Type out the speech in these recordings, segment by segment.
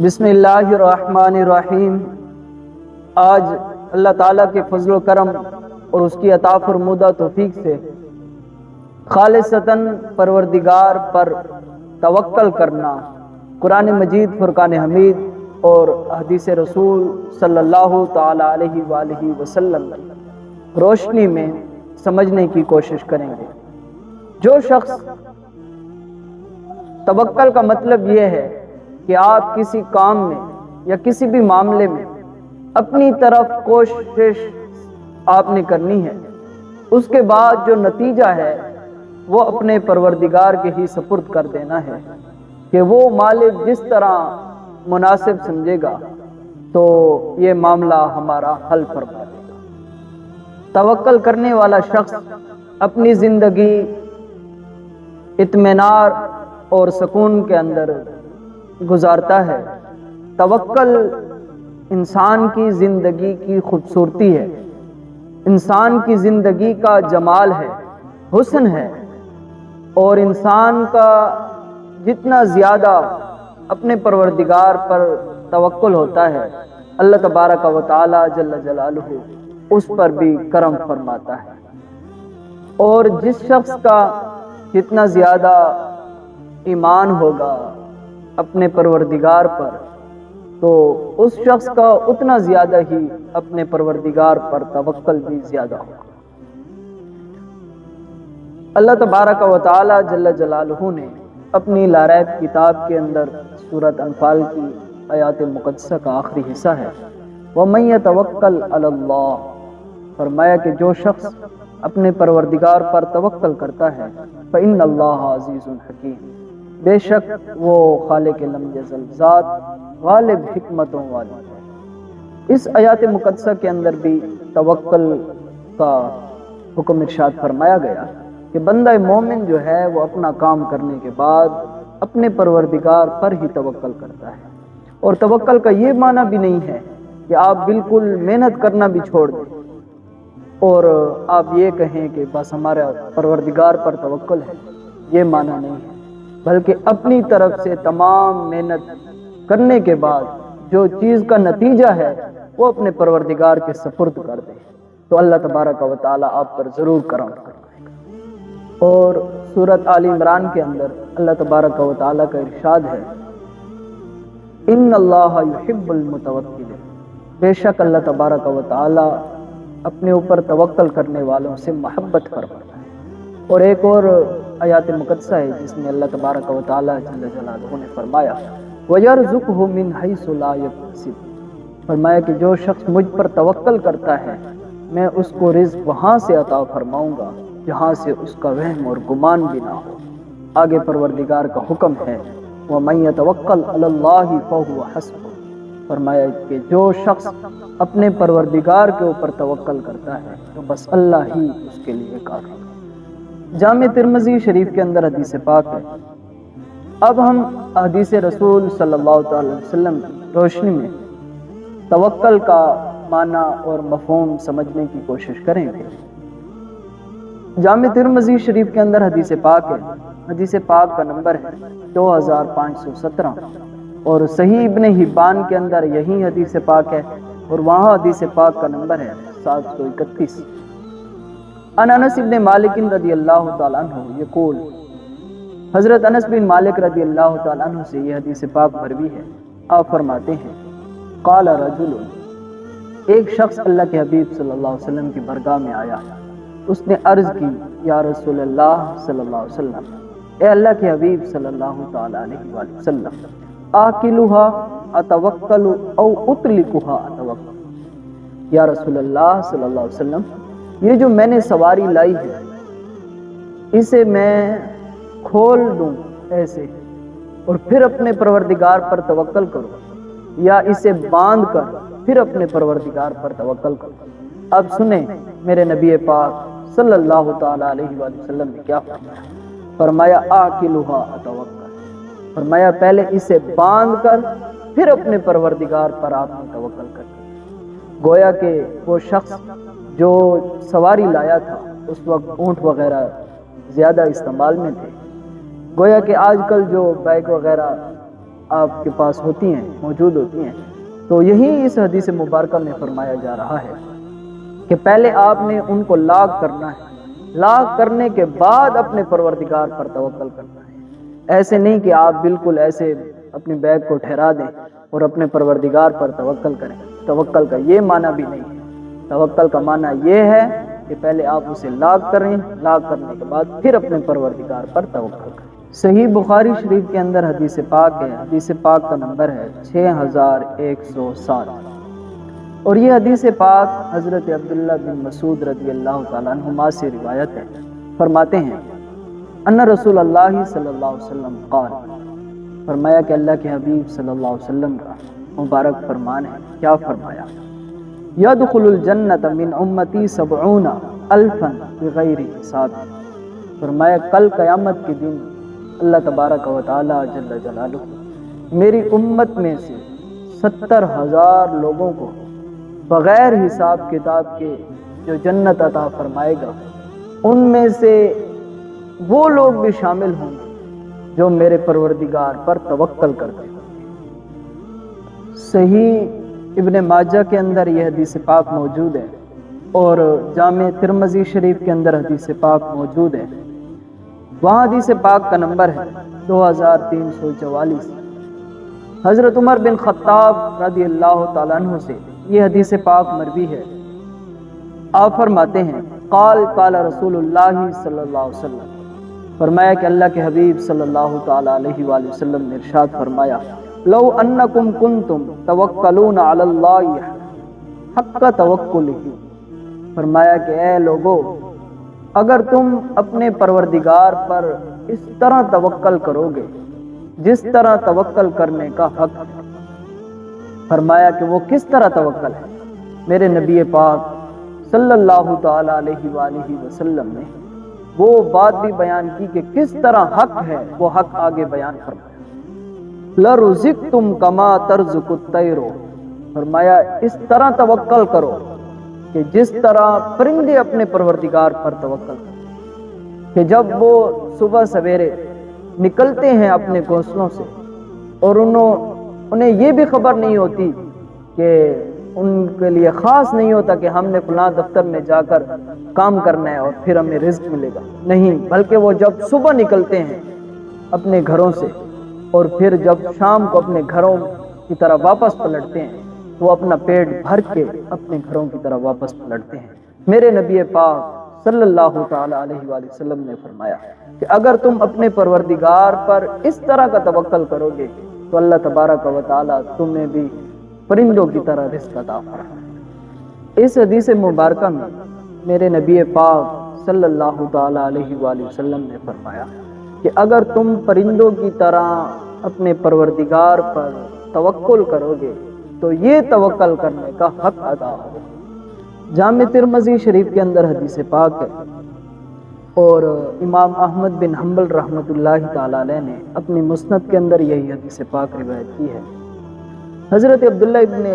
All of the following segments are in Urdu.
بسم اللہ الرحمن الرحیم۔ آج اللہ تعالیٰ کے فضل و کرم اور اس کی عطا فرمودہ توفیق سے خالصتاً پروردگار پر توکل کرنا، قرآن مجید، فرقان حمید اور حدیث رسول صلی اللہ تعالی علیہ وآلہ وسلم روشنی میں سمجھنے کی کوشش کریں گے۔ جو شخص توکل کا مطلب یہ ہے کہ آپ کسی کام میں یا کسی بھی معاملے میں اپنی طرف کوشش آپ نے کرنی ہے، اس کے بعد جو نتیجہ ہے، وہ اپنے پروردگار کے ہی سپرد کر دینا ہے کہ وہ مالک جس طرح مناسب سمجھے گا، تو یہ معاملہ ہمارا حل فرما دے گا توکل کرنے والا شخص اپنی زندگی اطمینار اور سکون کے اندر گزارتا ہے۔ توکل انسان کی زندگی کی خوبصورتی ہے۔ انسان کی زندگی کا جمال ہے، حسن ہے۔ اور انسان کا جتنا زیادہ اپنے پروردگار پر توکل ہوتا ہے، اللہ تبارک و تعالی جل جلالہ اس پر بھی کرم فرماتا ہے۔ اور جس شخص کا جتنا زیادہ ایمان ہوگا اپنے پروردگار پر، تو اس شخص کا اتنا زیادہ ہی اپنے پروردگار پر توکل بھی زیادہ ہوگا۔ اللہ تبارک و تعالی جل جلالہ نے اپنی لارائب کتاب کے اندر صورت انفال کی آیات مقدسہ کا آخری حصہ ہے۔ وَمَن يَتَوَكَّلْ عَلَى اللَّهِ، فرمایا کہ جو شخص اپنے پروردگار پر توکل کرتا ہے، فَإِنَّ اللَّهَ عَزِيزٌ حَكِيمٌ۔ بے شک وہ خالق لم یزل ذات، غالب حکمتوں والی ہے۔ اس آیات مقدسہ کے اندر بھی توکل کا حکم ارشاد فرمایا گیا کہ بندہ مومن جو ہے وہ اپنا کام کرنے کے بعد اپنے پروردگار پر ہی توکل کرتا ہے۔ اور توکل کا یہ معنی بھی نہیں ہے کہ آپ بالکل محنت کرنا بھی چھوڑ دیں۔ اور آپ یہ کہیں کہ بس ہمارا پروردگار پر توکل ہے، یہ معنی نہیں ہے۔ بلکہ اپنی طرف سے تمام محنت کرنے کے بعد جو چیز کا نتیجہ ہے، وہ اپنے پروردگار کے سپرد کر دے۔ تو اللہ تبارک و تعالیٰ آپ پر ضرور کرم کروائے اور صورت علی عمران کے اندر اللہ تبارک و تعالیٰ کا ارشاد ہے، ان اللہ یحب المتوکل۔ بے شک اللہ تبارک و تعالیٰ اپنے اوپر توکل کرنے والوں سے محبت فرماتا ہے اور ایک اور آیات مقدسہ ہے، جس میں اللہ تبارک و تعالیٰ جل جلالہ نے فرمایا، وَيَرْزُقْهُ مِنْ حَيْثُ لَا يَحْتَسِبُ فرمایا کہ جو شخص مجھ پر توکل کرتا ہے، میں اس کو رزق وہاں سے عطا فرماؤں گا، جہاں سے اس کا وہم اور گمان بھی نہ ہو۔ آگے پروردگار کا حکم ہے، وَمَن يَتَوَكَّلْ عَلَى اللَّهِ فَهُوَ حَسْبُهُ۔ فرمایا کہ جو شخص اپنے پروردگار کے اوپر توکل کرتا ہے، تو بس اللہ ہی اس کے لیے کافی ہے۔ جامع ترمزی شریف کے اندر حدیث پاک ہے۔ اب ہم حدیث رسول صلی اللہ تعالی وسلم کی روشنی میں توکل کا معنی اور مفہوم سمجھنے کی کوشش کریں گے۔ جامع ترمزی شریف کے اندر حدیث پاک ہے۔ حدیث پاک کا نمبر ہے دو ہزار پانچ سو سترہ۔ اور صحیح ابن حبان کے اندر یہی حدیث پاک ہے اور وہاں حدیث پاک کا نمبر ہے سات سو اکتیس۔ ان انس ابن مالک رضی اللہ تعالیٰ عنہ یقول حضرت انس بن مالک رضی اللہ تعالیٰ عنہ سے یہ حدیث پاک مروی ہے۔ آپ فرماتے ہیں، قال رجل، ایک شخص اللہ کے حبیب صلی اللہ علیہ وسلم کی برگاہ میں آیا۔ اس نے عرض کی، یا رسول اللہ صلی اللہ علیہ وسلم، اے اللہ کے حبیب صلی اللہ تعالیٰ علیہ وآلہ وسلم، آکلوہا اتوکل او اتلکوہا اتوکل۔ یا رسول اللہ صلی اللہ علیہ وسلم یہ جو میں نے سواری لائی ہے، اسے میں کھول دوں ایسے اور پھر اپنے پروردگار پر توکل کروں، یا اسے باندھ کر پھر اپنے پروردگار پر توکل کروں۔ اب سنیں میرے نبی پاک صلی اللہ تعالی علیہ وآلہ وسلم نے کیا فرمایا؟ فرمایا آکلوہا اتوکل۔ فرمایا، پہلے اسے باندھ کر پھر اپنے پروردگار پر آپ نے توکل کر گویا کہ وہ شخص جو سواری لایا تھا، اس وقت اونٹ وغیرہ زیادہ استعمال میں تھے۔ گویا کہ آج کل جو بائک وغیرہ آپ کے پاس ہوتی ہیں، موجود ہوتی ہیں، تو یہی اس حدیث مبارکہ میں فرمایا جا رہا ہے کہ پہلے آپ نے ان کو لاگ کرنا ہے۔ لاگ کرنے کے بعد اپنے پروردگار پر توکل کرنا ہے۔ ایسے نہیں کہ آپ بالکل ایسے اپنی بیگ کو ٹھہرا دیں اور اپنے پروردگار پر توکل کریں۔ توکل کا یہ معنی بھی نہیں ہے۔ توکل کا معنی یہ ہے کہ پہلے آپ اسے لاگ کریں لاگ کرنے کے بعد پھر اپنے پروردگار پر توکل کریں۔ صحیح بخاری شریف کے اندر حدیث پاک ہے۔ حدیث پاک کا نمبر ہے چھ ہزار ایک سو سات۔ اور یہ حدیث پاک حضرت عبداللہ بن مسعود رضی اللہ تعالیٰ عنہما سے روایت ہے۔ فرماتے ہیں، ان رسول اللہ صلی اللہ علیہ وسلم قال، فرمایا کہ اللہ کے حبیب صلی اللہ علیہ وسلم کا مبارک فرمان ہے۔ کیا فرمایا؟ یدخل الجنت من امتی سبعون الفا بغیر حساب۔ فرمایا، کل قیامت کے دن اللہ تبارک و تعالی جل جلالہ میری امت میں سے ستر ہزار لوگوں کو بغیر حساب کتاب کے جو جنت عطا فرمائے گا، ان میں سے وہ لوگ بھی شامل ہوں گے جو میرے پروردگار پر توکل کرتے ہیں صحیح ابن ماجہ کے اندر یہ حدیث پاک موجود ہے اور جامع ترمزی شریف کے اندر حدیث پاک موجود ہے۔ وہاں حدیث پاک کا نمبر ہے دو ہزار تین سو چوالیس۔ حضرت عمر بن خطاب رضی اللہ تعالیٰ عنہ سے یہ حدیث پاک مروی ہے۔ آپ فرماتے ہیں، قال قال رسول اللہ صلی اللہ علیہ وسلم۔ فرمایا کہ اللہ کے حبیب صلی اللہ تعالیٰ علیہ وآلہ وسلم نے ارشاد فرمایا لو انکم کنتم توکلون علی اللہ حق توکلہ فرمایا کہ اے لوگو، اگر تم اپنے پروردگار پر اس طرح توکل کرو گے، جس طرح توکل کرنے کا حق ہے۔ فرمایا کہ وہ کس طرح توکل ہے؟ میرے نبی پاک صلی اللہ تعالی علیہ وآلہ وسلم نے وہ بات بھی بیان کی کہ کس طرح حق ہے، وہ حق آگے بیان فرمایا۔ لَرُزِقْتُمْ كَمَا تَرْزُقُ الطَّيْرُ۔ فرمایا، اس طرح توکل کرو کہ جس طرح پرندے اپنے پروردگار پر توکل کریں۔ کہ جب وہ صبح سویرے نکلتے ہیں اپنے گھونسلوں سے اور انہوں، انہیں یہ بھی خبر نہیں ہوتی کہ ان کے لیے خاص نہیں ہوتا کہ ہم نے فلاں دفتر میں جا کر کام کرنا ہے اور پھر ہمیں رزق ملے گا۔ نہیں، بلکہ وہ جب صبح نکلتے ہیں اپنے گھروں سے اور پھر جب شام کو اپنے گھروں کی طرح واپس پلٹتے ہیں وہ اپنا پیٹ بھر کے اپنے گھروں کی طرح واپس پلٹتے ہیں۔ میرے نبی پاک صلی اللہ تعالی علیہ وآلہ وسلم نے فرمایا کہ اگر تم اپنے پروردگار پر اس طرح کا توکل کرو گے، تو اللہ تبارک و تعالی تمہیں بھی پرندوں کی طرح رزق عطا فرمائے۔ اس حدیث مبارکہ میں میرے نبی پاک صلی اللہ تعالی علیہ وآلہ وسلم نے فرمایا کہ اگر تم پرندوں کی طرح اپنے پروردگار پر توکل کرو گے، تو یہ توکل کرنے کا حق ادا ہو جامع ترمزی شریف کے اندر حدیث پاک ہے۔ اور امام احمد بن حنبل رحمۃ اللہ تعالی علیہ نے اپنی مسند کے اندر یہی حدیث پاک روایت کی ہے۔ حضرت عبداللہ ابن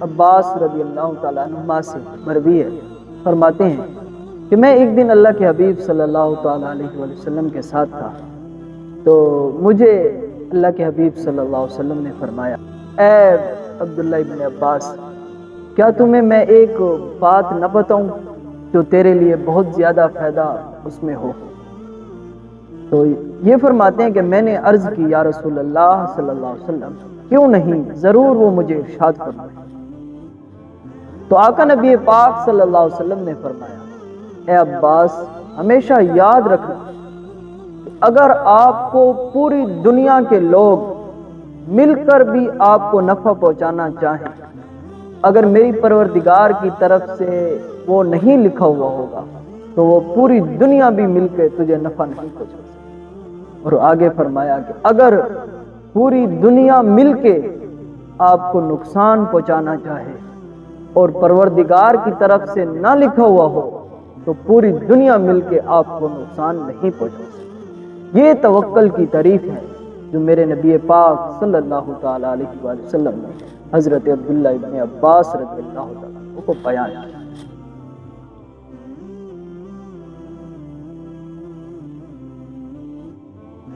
عباس رضی اللہ تعالیٰ عنہ سے مروی ہے۔ فرماتے ہیں کہ میں ایک دن اللہ کے حبیب صلی اللہ تعالیٰ علیہ وسلم کے ساتھ تھا۔ تو مجھے اللہ کے حبیب صلی اللہ علیہ وسلم نے فرمایا، اے عبداللہ ابن عباس، کیا تمہیں میں ایک بات نہ بتاؤں جو تیرے لیے بہت زیادہ فائدہ اس میں ہو؟ تو یہ فرماتے ہیں کہ میں نے عرض کی، یا رسول اللہ صلی اللہ علیہ وسلم، کیوں نہیں؟ ضرور وہ مجھے ارشاد فرمائے۔ تو آقا نبی پاک صلی اللہ علیہ وسلم نے فرمایا، اے عباس، ہمیشہ یاد رکھنا اگر آپ کو پوری دنیا کے لوگ مل کر بھی آپ کو نفع پہنچانا چاہیں، اگر میری پروردگار کی طرف سے وہ نہیں لکھا ہوا ہوگا، تو وہ پوری دنیا بھی مل کے تجھے نفع نہیں پہنچا سکتی۔ اور آگے فرمایا کہ اگر پوری دنیا مل کے آپ کو نقصان پہنچانا چاہے اور پروردگار کی طرف سے نہ لکھا ہوا ہو، تو پوری دنیا مل کے آپ کو نقصان نہیں پہنچا سکتی۔ یہ توکل کی تعریف ہے جو میرے نبی پاک صلی اللہ تعالی علیہ وسلم نے حضرت عبداللہ ابن عباس رضی اللہ تعالیٰ کو بیان کیا۔